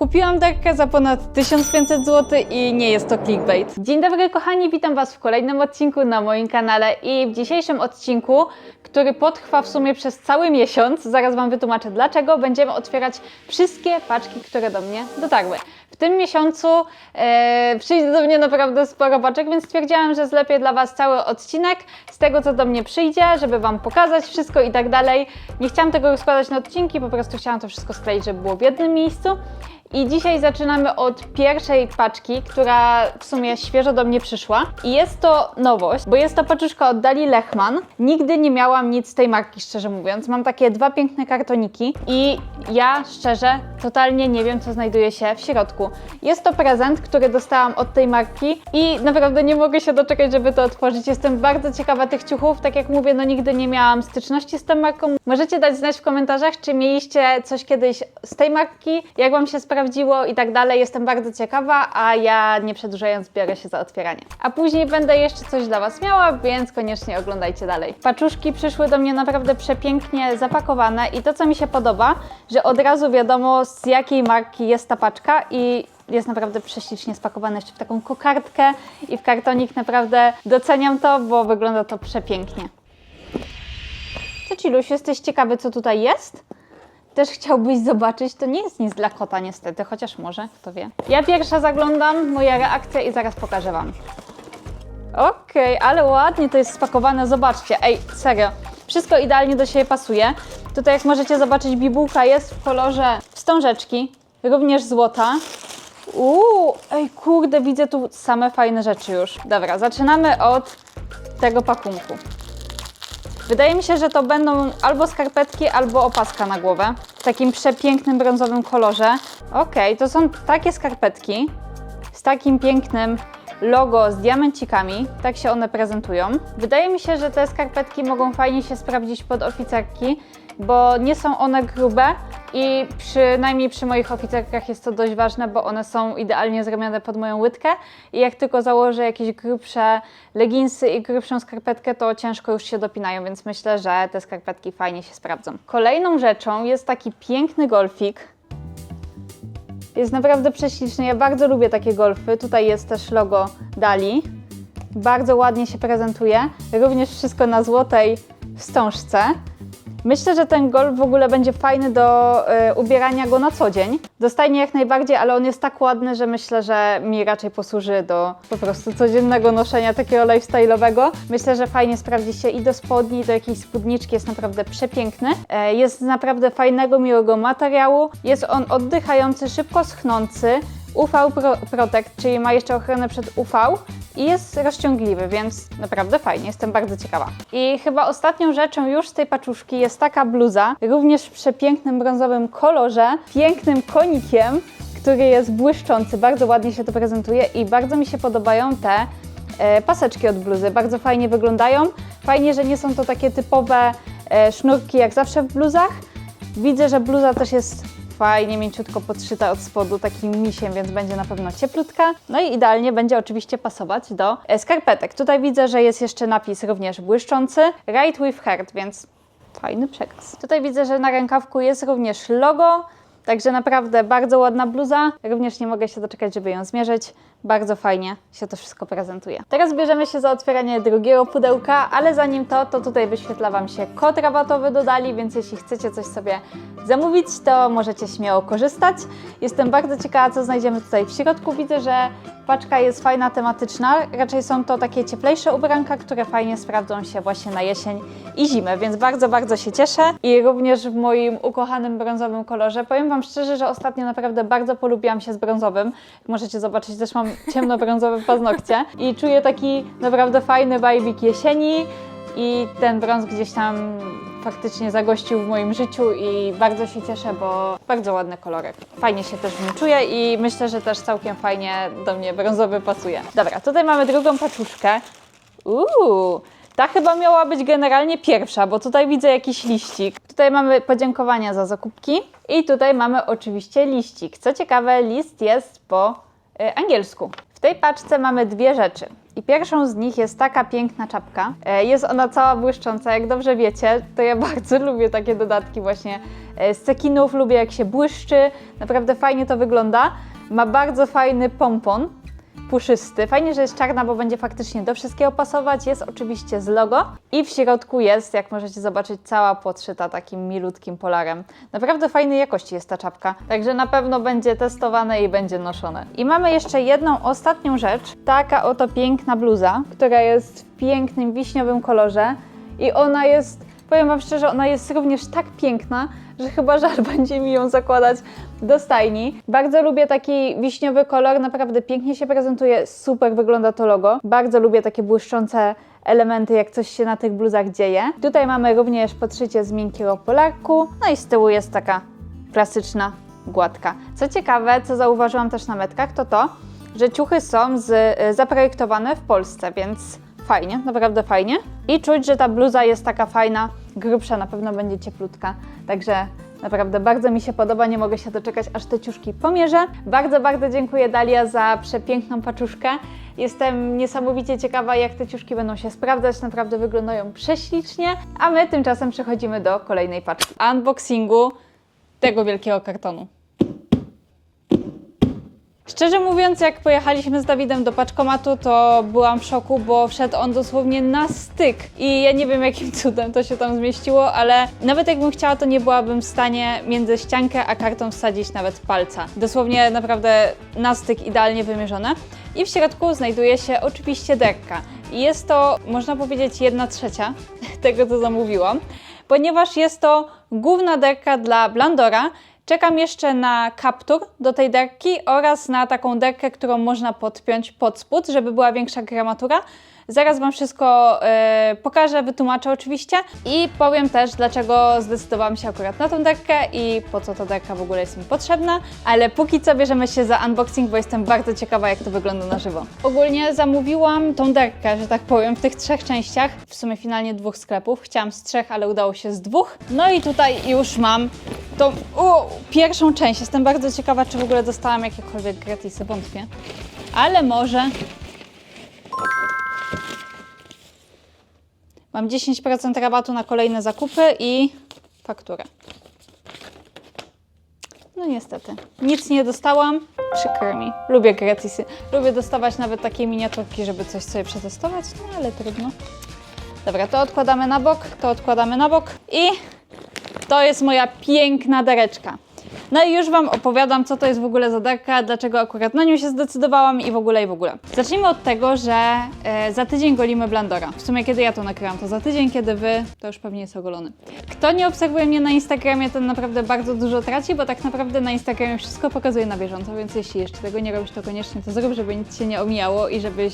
Kupiłam dekę za ponad 1500 zł i nie jest to clickbait. Dzień dobry kochani, witam Was w kolejnym odcinku na moim kanale i w dzisiejszym odcinku, który potrwa w sumie przez cały miesiąc, zaraz Wam wytłumaczę dlaczego, będziemy otwierać wszystkie paczki, które do mnie dotarły. W tym miesiącu e, przyjdzie do mnie naprawdę sporo paczek, więc stwierdziłam, że zlepię dla Was cały odcinek z tego, co do mnie przyjdzie, żeby Wam pokazać wszystko i tak dalej. Nie chciałam tego rozkładać na odcinki, po prostu chciałam to wszystko skleić, żeby było w jednym miejscu. I dzisiaj zaczynamy od pierwszej paczki, która w sumie świeżo do mnie przyszła. I jest to nowość, bo jest to paczuszka od Dali Lechman. Nigdy nie miałam nic z tej marki, szczerze mówiąc. Mam takie dwa piękne kartoniki i ja szczerze totalnie nie wiem, co znajduje się w środku. Jest to prezent, który dostałam od tej marki i naprawdę nie mogę się doczekać, żeby to otworzyć. Jestem bardzo ciekawa tych ciuchów. Tak jak mówię, no nigdy nie miałam styczności z tą marką. Możecie dać znać w komentarzach, czy mieliście coś kiedyś z tej marki, jak Wam się sprawdziło i tak dalej. Jestem bardzo ciekawa, a ja nie przedłużając biorę się za otwieranie. A później będę jeszcze coś dla Was miała, więc koniecznie oglądajcie dalej. Paczuszki przyszły do mnie naprawdę przepięknie zapakowane i to, co mi się podoba, że od razu wiadomo z jakiej marki jest ta paczka i jest naprawdę prześlicznie spakowane jeszcze w taką kokardkę i w kartonik. Naprawdę doceniam to, bo wygląda to przepięknie. Co Ciluś, jesteś ciekawy, co tutaj jest? Też chciałbyś zobaczyć, to nie jest nic dla kota niestety, chociaż może, kto wie. Ja pierwsza zaglądam, moja reakcja i zaraz pokażę Wam. Okej, ale ładnie to jest spakowane, zobaczcie, ej, serio, wszystko idealnie do siebie pasuje. Tutaj jak możecie zobaczyć, bibułka jest w kolorze wstążeczki, również złota. Uuu, ej kurde, widzę tu same fajne rzeczy już. Dobra, zaczynamy od tego pakunku. Wydaje mi się, że to będą albo skarpetki, albo opaska na głowę. W takim przepięknym brązowym kolorze. Okej, to są takie skarpetki z takim pięknym logo z diamencikami. Tak się one prezentują. Wydaje mi się, że te skarpetki mogą fajnie się sprawdzić pod oficerki, bo nie są one grube i przynajmniej przy moich oficerkach jest to dość ważne, bo one są idealnie zrobione pod moją łydkę i jak tylko założę jakieś grubsze leginsy i grubszą skarpetkę, to ciężko już się dopinają, więc myślę, że te skarpetki fajnie się sprawdzą. Kolejną rzeczą jest taki piękny golfik. Jest naprawdę prześliczny. Ja bardzo lubię takie golfy. Tutaj jest też logo Dali. Bardzo ładnie się prezentuje. Również wszystko na złotej wstążce. Myślę, że ten golf w ogóle będzie fajny do y, ubierania go na co dzień. Dostajnie jak najbardziej, ale on jest tak ładny, że myślę, że mi raczej posłuży do po prostu codziennego noszenia takiego lifestyle'owego. Myślę, że fajnie sprawdzi się i do spodni, i do jakiejś spódniczki. Jest naprawdę przepiękny. E, jest naprawdę fajnego, miłego materiału. Jest on oddychający, szybko schnący. UV Pro Protect, czyli ma jeszcze ochronę przed UV i jest rozciągliwy, więc naprawdę fajnie, jestem bardzo ciekawa. I chyba ostatnią rzeczą już z tej paczuszki jest taka bluza, również w przepięknym brązowym kolorze, pięknym konikiem, który jest błyszczący, bardzo ładnie się to prezentuje i bardzo mi się podobają te e, paseczki od bluzy, bardzo fajnie wyglądają. Fajnie, że nie są to takie typowe e, sznurki jak zawsze w bluzach. Widzę, że bluza też jest fajnie, mięciutko podszyta od spodu takim misiem, więc będzie na pewno cieplutka. No i idealnie będzie oczywiście pasować do skarpetek. Tutaj widzę, że jest jeszcze napis również błyszczący, Right with Heart, więc fajny przekaz. Tutaj widzę, że na rękawku jest również logo, także naprawdę bardzo ładna bluza. Również nie mogę się doczekać, żeby ją zmierzyć. Bardzo fajnie się to wszystko prezentuje. Teraz bierzemy się za otwieranie drugiego pudełka, ale zanim to, to tutaj wyświetla Wam się kod rabatowy dodali, więc jeśli chcecie coś sobie zamówić, to możecie śmiało korzystać. Jestem bardzo ciekawa, co znajdziemy tutaj w środku. Widzę, że paczka jest fajna, tematyczna. Raczej są to takie cieplejsze ubranka, które fajnie sprawdzą się właśnie na jesień i zimę, więc bardzo, bardzo się cieszę. I również w moim ukochanym brązowym kolorze. Powiem Wam szczerze, że ostatnio naprawdę bardzo polubiłam się z brązowym. Jak możecie zobaczyć, też mam ciemnobrązowe paznokcie i czuję taki naprawdę fajny wajbik jesieni i ten brąz gdzieś tam faktycznie zagościł w moim życiu i bardzo się cieszę, bo bardzo ładny kolorek. Fajnie się też w nim czuję i myślę, że też całkiem fajnie do mnie brązowy pasuje. Dobra, tutaj mamy drugą paczuszkę. Uuu, ta chyba miała być generalnie pierwsza, bo tutaj widzę jakiś liścik. Tutaj mamy podziękowania za zakupki i tutaj mamy oczywiście liścik. Co ciekawe, list jest po angielsku. W tej paczce mamy dwie rzeczy. I pierwszą z nich jest taka piękna czapka. E, Jest ona cała błyszcząca, jak dobrze wiecie, to ja bardzo lubię takie dodatki właśnie e, z cekinów, lubię jak się błyszczy, naprawdę fajnie to wygląda. Ma bardzo fajny pompon, puszysty. Fajnie, że jest czarna, bo będzie faktycznie do wszystkiego pasować. Jest oczywiście z logo i w środku jest, jak możecie zobaczyć, cała podszyta takim milutkim polarem. Naprawdę fajnej jakości jest ta czapka, także na pewno będzie testowane i będzie noszone. I mamy jeszcze jedną ostatnią rzecz. Taka oto piękna bluza, która jest w pięknym wiśniowym kolorze i ona jest, powiem Wam szczerze, ona jest również tak piękna, że chyba żal będzie mi ją zakładać do stajni. Bardzo lubię taki wiśniowy kolor, naprawdę pięknie się prezentuje, super wygląda to logo. Bardzo lubię takie błyszczące elementy, jak coś się na tych bluzach dzieje. Tutaj mamy również podszycie z miękkiego polarku, no i z tyłu jest taka klasyczna gładka. Co ciekawe, co zauważyłam też na metkach, to to, że ciuchy są z, y, zaprojektowane w Polsce, więc fajnie, naprawdę fajnie. I czuć, że ta bluza jest taka fajna, grubsza, na pewno będzie cieplutka. Także naprawdę bardzo mi się podoba, nie mogę się doczekać, aż te ciuszki pomierzę. Bardzo, bardzo dziękuję Dalia za przepiękną paczuszkę. Jestem niesamowicie ciekawa, jak te ciuszki będą się sprawdzać. Naprawdę wyglądają prześlicznie. A my tymczasem przechodzimy do kolejnej paczki. Unboxingu tego wielkiego kartonu. Szczerze mówiąc, jak pojechaliśmy z Dawidem do paczkomatu, to byłam w szoku, bo wszedł on dosłownie na styk. I ja nie wiem, jakim cudem to się tam zmieściło, ale nawet jakbym chciała, to nie byłabym w stanie między ściankę a karton wsadzić nawet palca. Dosłownie naprawdę na styk idealnie wymierzone. I w środku znajduje się oczywiście derka. I jest to, można powiedzieć, jedna trzecia tego, co zamówiłam, ponieważ jest to główna derka dla Blandora, Czekam jeszcze na kaptur do tej derki oraz na taką derkę, którą można podpiąć pod spód, żeby była większa gramatura. Zaraz Wam wszystko e, pokażę, wytłumaczę oczywiście i powiem też, dlaczego zdecydowałam się akurat na tą derkę i po co ta derka w ogóle jest mi potrzebna. Ale póki co bierzemy się za unboxing, bo jestem bardzo ciekawa, jak to wygląda na żywo. Ogólnie zamówiłam tą derkę, że tak powiem, w tych trzech częściach, w sumie finalnie dwóch sklepów. Chciałam z trzech, ale udało się z dwóch. No i tutaj już mam tą u, pierwszą część. Jestem bardzo ciekawa, czy w ogóle dostałam jakiekolwiek gratisy, wątpię. Ale może... Mam 10% rabatu na kolejne zakupy i fakturę. No niestety, nic nie dostałam. Przykro mi. Lubię gratisy. Lubię dostawać nawet takie miniaturki, żeby coś sobie przetestować, no ale trudno. Dobra, to odkładamy na bok, to odkładamy na bok i to jest moja piękna dereczka. No i już Wam opowiadam, co to jest w ogóle za derka, dlaczego akurat na nią się zdecydowałam i w ogóle, i w ogóle. Zacznijmy od tego, że e, za tydzień golimy Blandora. W sumie kiedy ja to nakrywam, to za tydzień, kiedy Wy, to już pewnie jest ogolony. Kto nie obserwuje mnie na Instagramie, ten naprawdę bardzo dużo traci, bo tak naprawdę na Instagramie wszystko pokazuję na bieżąco, więc jeśli jeszcze tego nie robisz, to koniecznie to zrób, żeby nic się nie omijało i żebyś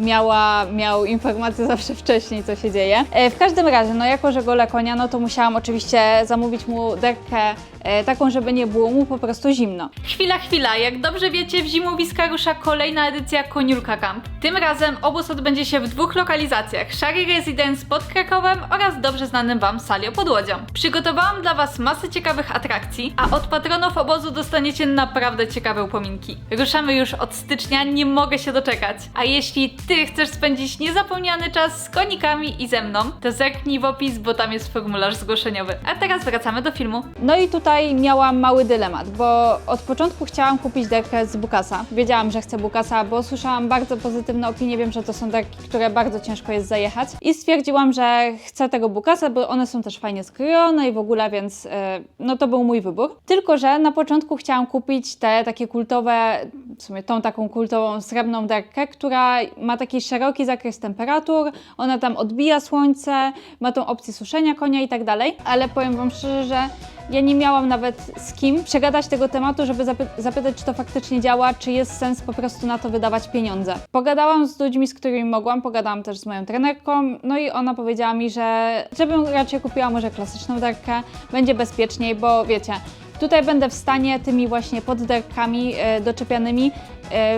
miała, miał informacje zawsze wcześniej, co się dzieje. E, w każdym razie, no jako, że gola konia, no to musiałam oczywiście zamówić mu derkę e, taką, żeby nie było mu po prostu zimno. Chwila, chwila, jak dobrze wiecie, w zimowiska rusza kolejna edycja Koniulka Camp. Tym razem obóz odbędzie się w dwóch lokalizacjach, Szary Residence pod Krakowem oraz dobrze znanym Wam Salio pod Łodzią. Przygotowałam dla Was masę ciekawych atrakcji, a od patronów obozu dostaniecie naprawdę ciekawe upominki. Ruszamy już od stycznia, nie mogę się doczekać. A jeśli Ty chcesz spędzić niezapomniany czas z konikami i ze mną, to zerknij w opis, bo tam jest formularz zgłoszeniowy. A teraz wracamy do filmu. No i tutaj miałam mały dylemat, bo od początku chciałam kupić derkę z Bukasa. Wiedziałam, że chcę Bukasa, bo słyszałam bardzo pozytywne opinie, wiem, że to są derki, które bardzo ciężko jest zajechać. I stwierdziłam, że chcę tego Bukasa, bo one są też fajnie skrojone i w ogóle, więc e, no to był mój wybór. Tylko, że na początku chciałam kupić te takie kultowe, w sumie tą taką kultową srebrną derkę, która ma taki szeroki zakres temperatur, ona tam odbija słońce, ma tą opcję suszenia konia i tak dalej, ale powiem Wam szczerze, że ja nie miałam nawet z kim przegadać tego tematu, żeby zapy- zapytać, czy to faktycznie działa, czy jest sens po prostu na to wydawać pieniądze. Pogadałam z ludźmi, z którymi mogłam, pogadałam też z moją trenerką, no i ona powiedziała mi, że żebym raczej kupiła może klasyczną derkę, będzie bezpieczniej, bo wiecie, Tutaj będę w stanie tymi właśnie podderkami e, doczepianymi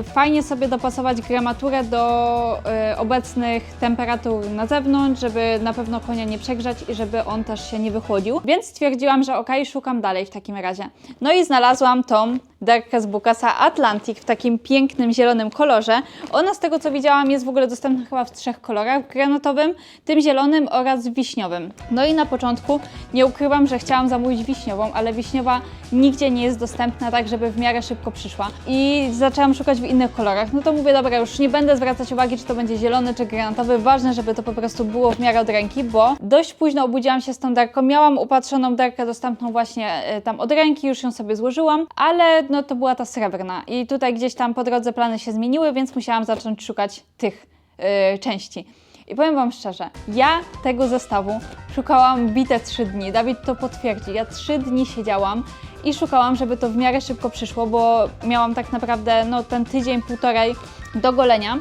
fajnie sobie dopasować gramaturę do e, obecnych temperatur na zewnątrz, żeby na pewno konia nie przegrzać i żeby on też się nie wychłodził. Więc stwierdziłam, że ok, szukam dalej w takim razie. No i znalazłam tą derkę z Bukasa Atlantic w takim pięknym zielonym kolorze. Ona z tego co widziałam jest w ogóle dostępna chyba w trzech kolorach, granatowym, tym zielonym oraz wiśniowym. No i na początku nie ukrywam, że chciałam zamówić wiśniową, ale wiśniowa nigdzie nie jest dostępna tak, żeby w miarę szybko przyszła. I zaczęłam szukać w innych kolorach. No to mówię, dobra, już nie będę zwracać uwagi, czy to będzie zielony, czy granatowy. Ważne, żeby to po prostu było w miarę od ręki, bo dość późno obudziłam się z tą derką. Miałam upatrzoną derkę dostępną właśnie e, tam od ręki, już ją sobie złożyłam, ale no to była ta srebrna. I tutaj gdzieś tam po drodze plany się zmieniły, więc musiałam zacząć szukać tych e, części. I powiem Wam szczerze, ja tego zestawu szukałam bite trzy dni. Dawid to potwierdzi. Ja trzy dni siedziałam i szukałam, żeby to w miarę szybko przyszło, bo miałam tak naprawdę no, ten tydzień, półtorej do golenia.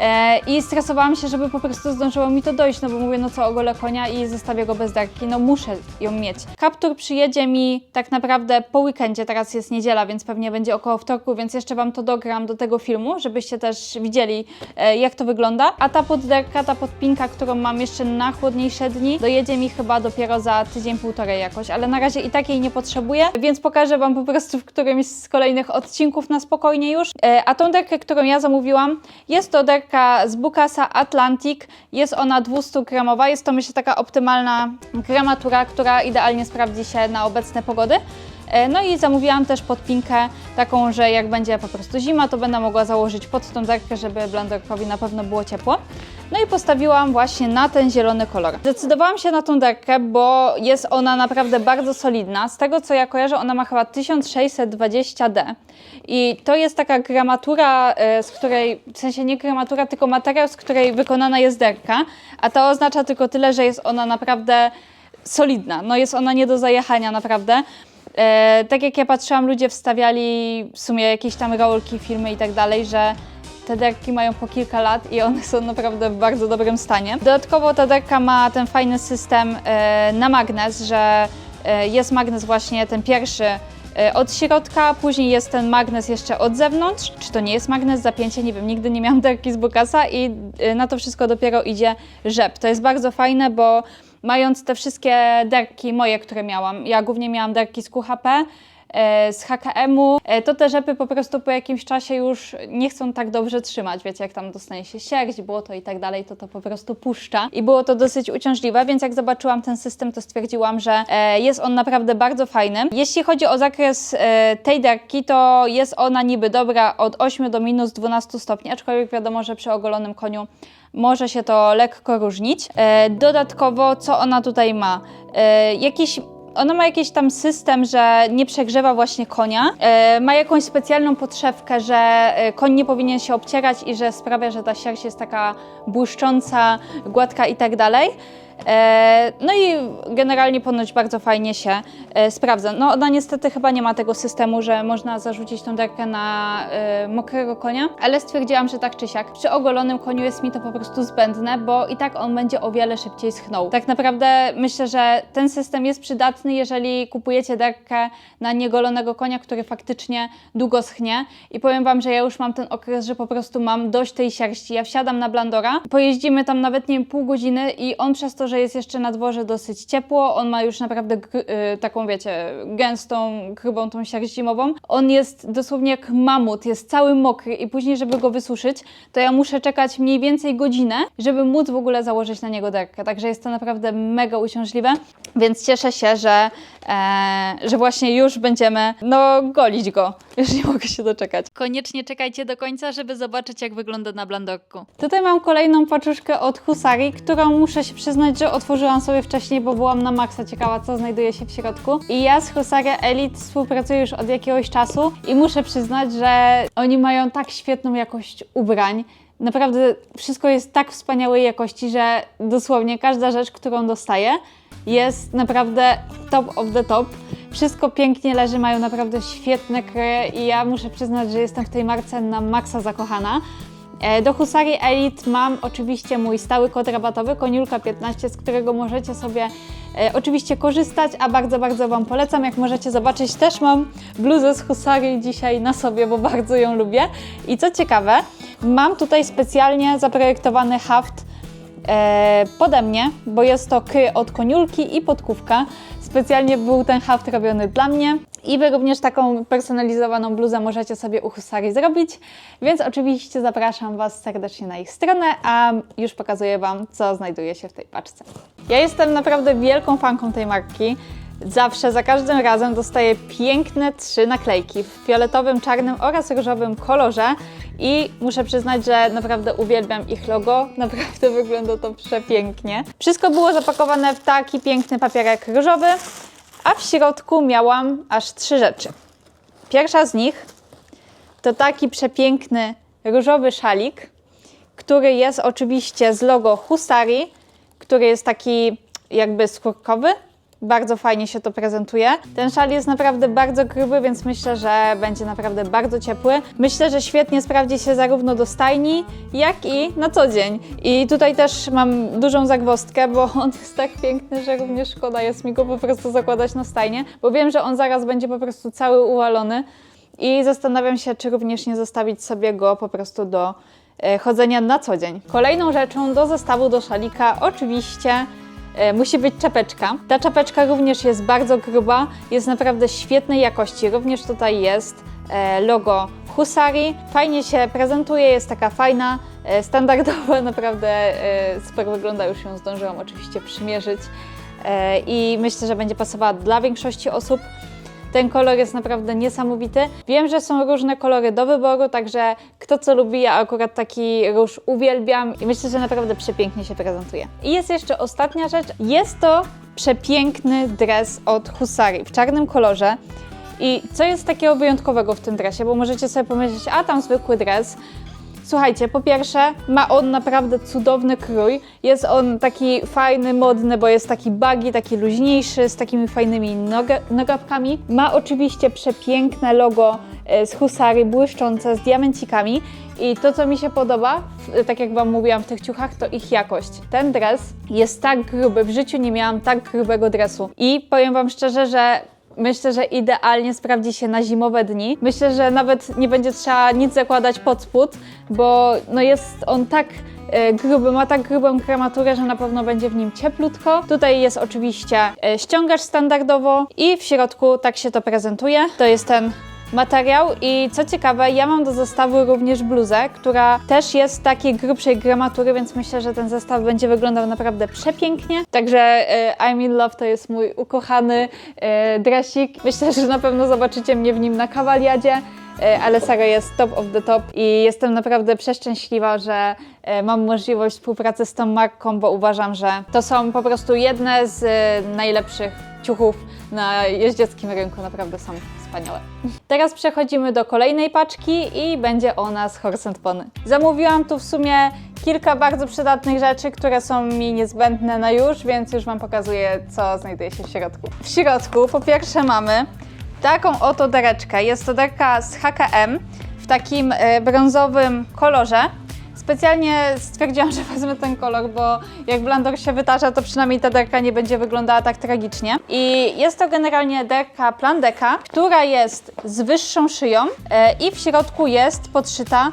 E, I stresowałam się, żeby po prostu zdążyło mi to dojść, no bo mówię, no co, ogolę konia i zostawię go bez derki, no muszę ją mieć. Kaptur przyjedzie mi tak naprawdę po weekendzie, teraz jest niedziela, więc pewnie będzie około wtorku, więc jeszcze Wam to dogram do tego filmu, żebyście też widzieli, e, jak to wygląda. A ta podderka, ta podpinka, którą mam jeszcze na chłodniejsze dni, dojedzie mi chyba dopiero za tydzień, półtorej jakoś, ale na razie i tak jej nie potrzebuję, więc pokażę Wam po prostu w którymś z kolejnych odcinków na spokojnie już. E, A tą derkę, którą ja zamówiłam, jest to derka z Bukasa Atlantic. Jest ona 200 gramowa. Jest to myślę taka optymalna gramatura, która idealnie sprawdzi się na obecne pogody. E, No i zamówiłam też podpinkę taką, że jak będzie po prostu zima, to będę mogła założyć pod tą derkę, żeby blenderkowi na pewno było ciepło. No i postawiłam właśnie na ten zielony kolor. Zdecydowałam się na tą derkę, bo jest ona naprawdę bardzo solidna. Z tego co ja kojarzę, ona ma chyba 1620D. I to jest taka gramatura, e, z której, w sensie nie gramatura, tylko materiał, z której wykonana jest derka. A to oznacza tylko tyle, że jest ona naprawdę solidna. No jest ona nie do zajechania naprawdę. E, tak jak ja patrzyłam, ludzie wstawiali w sumie jakieś tam rolki, filmy i tak dalej, że te derki mają po kilka lat i one są naprawdę w bardzo dobrym stanie. Dodatkowo ta derka ma ten fajny system e, na magnes, że e, jest magnes właśnie ten pierwszy e, od środka, później jest ten magnes jeszcze od zewnątrz. Czy to nie jest magnes zapięcie? Nie wiem, nigdy nie miałam derki z Bukasa i na to wszystko dopiero idzie rzep. To jest bardzo fajne, bo mając te wszystkie derki moje, które miałam, ja głównie miałam derki z QHP, z HKM-u, e, to te rzepy po prostu po jakimś czasie już nie chcą tak dobrze trzymać. Wiecie, jak tam dostanie się sierść, błoto i tak dalej, to to po prostu puszcza. I było to dosyć uciążliwe, więc jak zobaczyłam ten system, to stwierdziłam, że e, jest on naprawdę bardzo fajny. Jeśli chodzi o zakres e, tej derki, to jest ona niby dobra od 8 do minus 12 stopni, aczkolwiek wiadomo, że przy ogolonym koniu może się to lekko różnić. E, dodatkowo, co ona tutaj ma? E, jakiś ona ma jakiś tam system, że nie przegrzewa właśnie konia. E, ma jakąś specjalną podszewkę, że e, koń nie powinien się obcierać i że sprawia, że ta sierść jest taka błyszcząca, gładka i tak dalej. E, no i generalnie ponoć bardzo fajnie się e, sprawdza. No ona niestety chyba nie ma tego systemu, że można zarzucić tą derkę na e, mokrego konia, ale stwierdziłam, że tak czy siak przy ogolonym koniu jest mi to po prostu zbędne, bo i tak on będzie o wiele szybciej schnął. Tak naprawdę myślę, że ten system jest przydatny, jeżeli kupujecie derkę na niegolonego konia, który faktycznie długo schnie i powiem Wam, że ja już mam ten okres, że po prostu mam dość tej sierści. Ja wsiadam na Blandora, pojeździmy tam nawet nie wiem pół godziny i on przez to, że jest jeszcze na dworze dosyć ciepło, on ma już naprawdę y, taką, wiecie, gęstą, grubą tą sierść zimową. On jest dosłownie jak mamut, jest cały mokry i później, żeby go wysuszyć, to ja muszę czekać mniej więcej godzinę, żeby móc w ogóle założyć na niego derkę. Także jest to naprawdę mega uciążliwe, więc cieszę się, że, e, że właśnie już będziemy, no, golić go. Już nie mogę się doczekać. Koniecznie czekajcie do końca, żeby zobaczyć, jak wygląda na blandorku. Tutaj mam kolejną paczuszkę od Husari, którą muszę się przyznać, że otworzyłam sobie wcześniej, bo byłam na maksa ciekawa, co znajduje się w środku. I ja z Husari Elite współpracuję już od jakiegoś czasu i muszę przyznać, że oni mają tak świetną jakość ubrań. Naprawdę wszystko jest tak wspaniałej jakości, że dosłownie każda rzecz, którą dostaję, jest naprawdę top of the top. Wszystko pięknie leży, mają naprawdę świetne kroje i ja muszę przyznać, że jestem w tej marce na maksa zakochana. E, Do Husari Elite mam oczywiście mój stały kod rabatowy Koniulka15, z którego możecie sobie e, oczywiście korzystać, a bardzo, bardzo Wam polecam. Jak możecie zobaczyć, też mam bluzę z Husari dzisiaj na sobie, bo bardzo ją lubię. I co ciekawe, mam tutaj specjalnie zaprojektowany haft e, pode mnie, bo jest to ky od koniulki i podkówka. Specjalnie był ten haft robiony dla mnie. I Wy również taką personalizowaną bluzę możecie sobie u Husari zrobić, więc oczywiście zapraszam Was serdecznie na ich stronę, a już pokazuję Wam, co znajduje się w tej paczce. Ja jestem naprawdę wielką fanką tej marki. Zawsze, za każdym razem dostaję piękne trzy naklejki w fioletowym, czarnym oraz różowym kolorze i muszę przyznać, że naprawdę uwielbiam ich logo, naprawdę wygląda to przepięknie. Wszystko było zapakowane w taki piękny papierek różowy, a w środku miałam aż trzy rzeczy. Pierwsza z nich to taki przepiękny różowy szalik, który jest oczywiście z logo Husari, który jest taki jakby skórkowy. Bardzo fajnie się to prezentuje. Ten szal jest naprawdę bardzo gruby, więc myślę, że będzie naprawdę bardzo ciepły. Myślę, że świetnie sprawdzi się zarówno do stajni, jak i na co dzień. I tutaj też mam dużą zagwozdkę, bo on jest tak piękny, że również szkoda jest mi go po prostu zakładać na stajnie, bo wiem, że on zaraz będzie po prostu cały uwalony i zastanawiam się, czy również nie zostawić sobie go po prostu do e, chodzenia na co dzień. Kolejną rzeczą do zestawu do szalika oczywiście musi być czapeczka. Ta czapeczka również jest bardzo gruba, jest naprawdę świetnej jakości. Również tutaj jest e, logo Husari. Fajnie się prezentuje, jest taka fajna, e, standardowa, naprawdę e, super wygląda. Już ją zdążyłam oczywiście przymierzyć e, i myślę, że będzie pasowała dla większości osób. Ten kolor jest naprawdę niesamowity. Wiem, że są różne kolory do wyboru, także kto co lubi, ja akurat taki róż uwielbiam i myślę, że naprawdę przepięknie się prezentuje. I jest jeszcze ostatnia rzecz. Jest to przepiękny dres od Husari w czarnym kolorze. I co jest takiego wyjątkowego w tym dresie? Bo możecie sobie pomyśleć, a tam zwykły dres. Słuchajcie, po pierwsze, ma on naprawdę cudowny krój. Jest on taki fajny, modny, bo jest taki bagi, taki luźniejszy, z takimi fajnymi noga- nogawkami. Ma oczywiście przepiękne logo e, z Husary, błyszczące, z diamencikami. I to, co mi się podoba, tak jak Wam mówiłam w tych ciuchach, to ich jakość. Ten dres jest tak gruby, w życiu nie miałam tak grubego dresu. I powiem Wam szczerze, że Myślę, że idealnie sprawdzi się na zimowe dni. Myślę, że nawet nie będzie trzeba nic zakładać pod spód, bo no jest on tak e, gruby, ma tak grubą krematurę, że na pewno będzie w nim cieplutko. Tutaj jest oczywiście e, ściągacz standardowo i w środku tak się to prezentuje. To jest ten materiał i co ciekawe, ja mam do zestawu również bluzę, która też jest takiej grubszej gramatury, więc myślę, że ten zestaw będzie wyglądał naprawdę przepięknie. Także e, I'm in love to jest mój ukochany e, dresik. Myślę, że na pewno zobaczycie mnie w nim na kawaliadzie. E, Ale Sara jest top of the top i jestem naprawdę przeszczęśliwa, że mam możliwość współpracy z tą marką, bo uważam, że to są po prostu jedne z najlepszych ciuchów na jeździeckim rynku. Naprawdę są wspaniałe. Teraz przechodzimy do kolejnej paczki i będzie ona z Horse Pony. Zamówiłam tu w sumie kilka bardzo przydatnych rzeczy, które są mi niezbędne na już, więc już Wam pokazuję, co znajduje się w środku. W środku po pierwsze mamy taką oto dereczkę. Jest to derka z HKM w takim e, brązowym kolorze. Specjalnie stwierdziłam, że wezmę ten kolor, bo jak blandor się wytarza, to przynajmniej ta derka nie będzie wyglądała tak tragicznie. I jest to generalnie derka Plandeka, która jest z wyższą szyją e, i w środku jest podszyta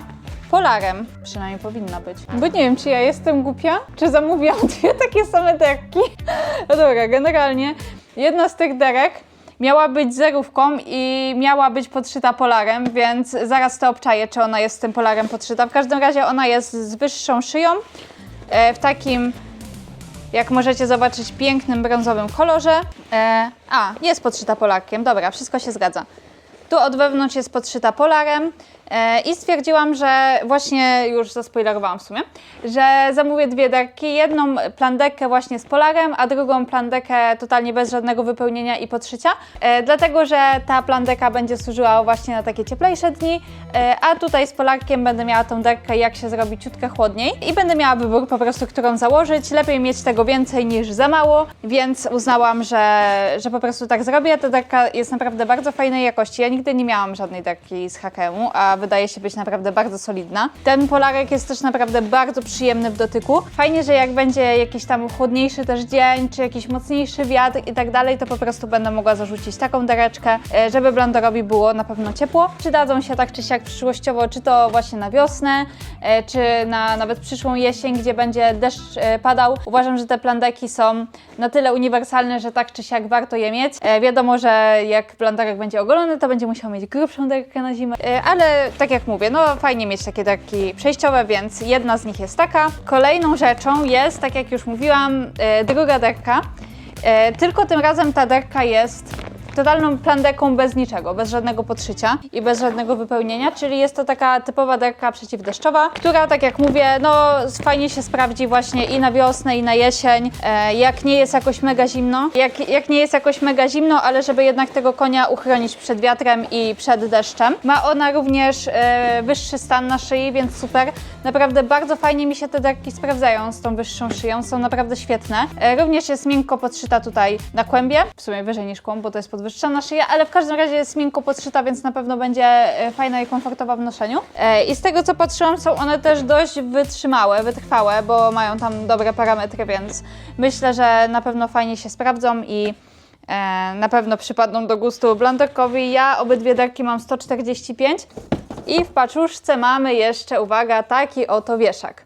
polarem. Przynajmniej powinna być. Bo nie wiem, czy ja jestem głupia, czy zamówiłam dwie takie same derki. No dobra, generalnie jedna z tych derek miała być zerówką i miała być podszyta polarem, więc zaraz to obczaję, czy ona jest z tym polarem podszyta. W każdym razie ona jest z wyższą szyją, e, w takim, jak możecie zobaczyć, pięknym brązowym kolorze. E, a, jest podszyta polarkiem, dobra, wszystko się zgadza. Tu od wewnątrz jest podszyta polarem i stwierdziłam, że właśnie już zaspoilerowałam w sumie, że zamówię dwie derki, jedną plandekę właśnie z polarem, a drugą plandekę totalnie bez żadnego wypełnienia i podszycia, e, dlatego, że ta plandeka będzie służyła właśnie na takie cieplejsze dni, e, a tutaj z polarkiem będę miała tą derkę jak się zrobi ciutkę chłodniej. I będę miała wybór po prostu, którą założyć, lepiej mieć tego więcej niż za mało, więc uznałam, że, że po prostu tak zrobię, ta derka jest naprawdę bardzo fajnej jakości, ja nigdy nie miałam żadnej derki z Hakemu, a wydaje się być naprawdę bardzo solidna. Ten polarek jest też naprawdę bardzo przyjemny w dotyku. Fajnie, że jak będzie jakiś tam chłodniejszy też dzień, czy jakiś mocniejszy wiatr i tak dalej, to po prostu będę mogła zarzucić taką dereczkę, e, żeby blenderowi było na pewno ciepło. Przydadzą się tak czy siak przyszłościowo, czy to właśnie na wiosnę, e, czy na nawet przyszłą jesień, gdzie będzie deszcz e, padał. Uważam, że te plandeki są na tyle uniwersalne, że tak czy siak warto je mieć. Wiadomo, że jak blenderek będzie ogolony, to będzie musiał mieć grubszą derkę na zimę, ale tak jak mówię, no fajnie mieć takie derki przejściowe, więc jedna z nich jest taka. Kolejną rzeczą jest, tak jak już mówiłam, e, druga derka. E, tylko tym razem ta derka jest totalną plandeką bez niczego, bez żadnego podszycia i bez żadnego wypełnienia, czyli jest to taka typowa derka przeciwdeszczowa, która, tak jak mówię, no fajnie się sprawdzi właśnie i na wiosnę, i na jesień, e, jak nie jest jakoś mega zimno, jak, jak nie jest jakoś mega zimno, ale żeby jednak tego konia uchronić przed wiatrem i przed deszczem. Ma ona również e, wyższy stan na szyi, więc super. Naprawdę bardzo fajnie mi się te derki sprawdzają z tą wyższą szyją, są naprawdę świetne. E, również jest miękko podszyta tutaj na kłębie, w sumie wyżej niż kłąb, bo to jest podwyższona szyja, ale w każdym razie jest miękko podszyta, więc na pewno będzie e, fajna i komfortowa w noszeniu. E, I z tego co patrzyłam, są one też dość wytrzymałe, wytrwałe, bo mają tam dobre parametry, więc myślę, że na pewno fajnie się sprawdzą i e, na pewno przypadną do gustu blenderkowi. Ja obydwie derki mam 145 i w paczuszce mamy jeszcze, uwaga, taki oto wieszak.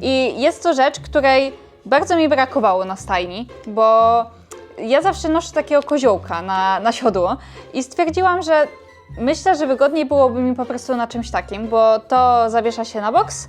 I jest to rzecz, której bardzo mi brakowało na stajni, bo ja zawsze noszę takiego koziołka na, na siodło i stwierdziłam, że myślę, że wygodniej byłoby mi po prostu na czymś takim, bo to zawiesza się na boks.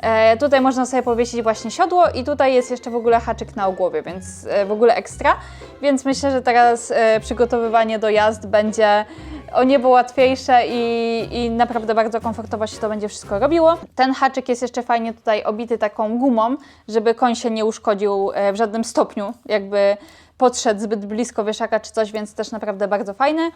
E, tutaj można sobie powiesić właśnie siodło i tutaj jest jeszcze w ogóle haczyk na ogłowie, więc e, w ogóle ekstra. Więc myślę, że teraz e, przygotowywanie do jazd będzie o niebo łatwiejsze i, i naprawdę bardzo komfortowo się to będzie wszystko robiło. Ten haczyk jest jeszcze fajnie tutaj obity taką gumą, żeby koń się nie uszkodził e, w żadnym stopniu, jakby podszedł zbyt blisko wieszaka czy coś, więc też naprawdę bardzo fajny.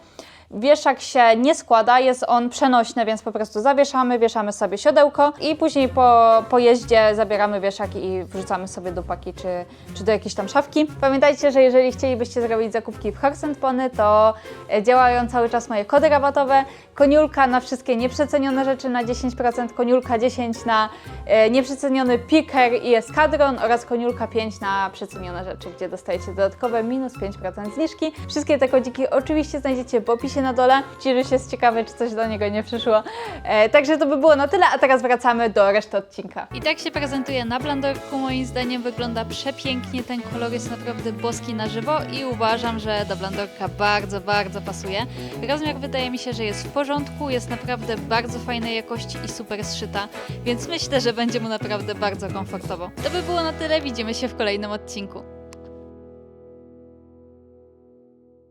Wieszak się nie składa, jest on przenośny, więc po prostu zawieszamy, wieszamy sobie siodełko i później po, po jeździe zabieramy wieszak i wrzucamy sobie do paki czy, czy do jakiejś tam szafki. Pamiętajcie, że jeżeli chcielibyście zrobić zakupki w Horse Pony, to e, działają cały czas moje kody rabatowe. Koniulka na wszystkie nieprzecenione rzeczy na 10%, koniulka 10 na e, nieprzeceniony picker i eskadron oraz koniulka 5 na przecenione rzeczy, gdzie dostajecie dodatkowe minus 5% zniżki. Wszystkie te kodziki oczywiście znajdziecie w opisie na dole. Ciżyś jest ciekawy, czy coś do niego nie przyszło. E, także to by było na tyle, a teraz wracamy do reszty odcinka. I tak się prezentuje na blenderku. Moim zdaniem wygląda przepięknie. Ten kolor jest naprawdę boski na żywo i uważam, że do blenderka bardzo, bardzo pasuje. Rozmiar wydaje mi się, że jest w porządku, jest naprawdę bardzo fajnej jakości i super zszyta, więc myślę, że będzie mu naprawdę bardzo komfortowo. To by było na tyle. Widzimy się w kolejnym odcinku.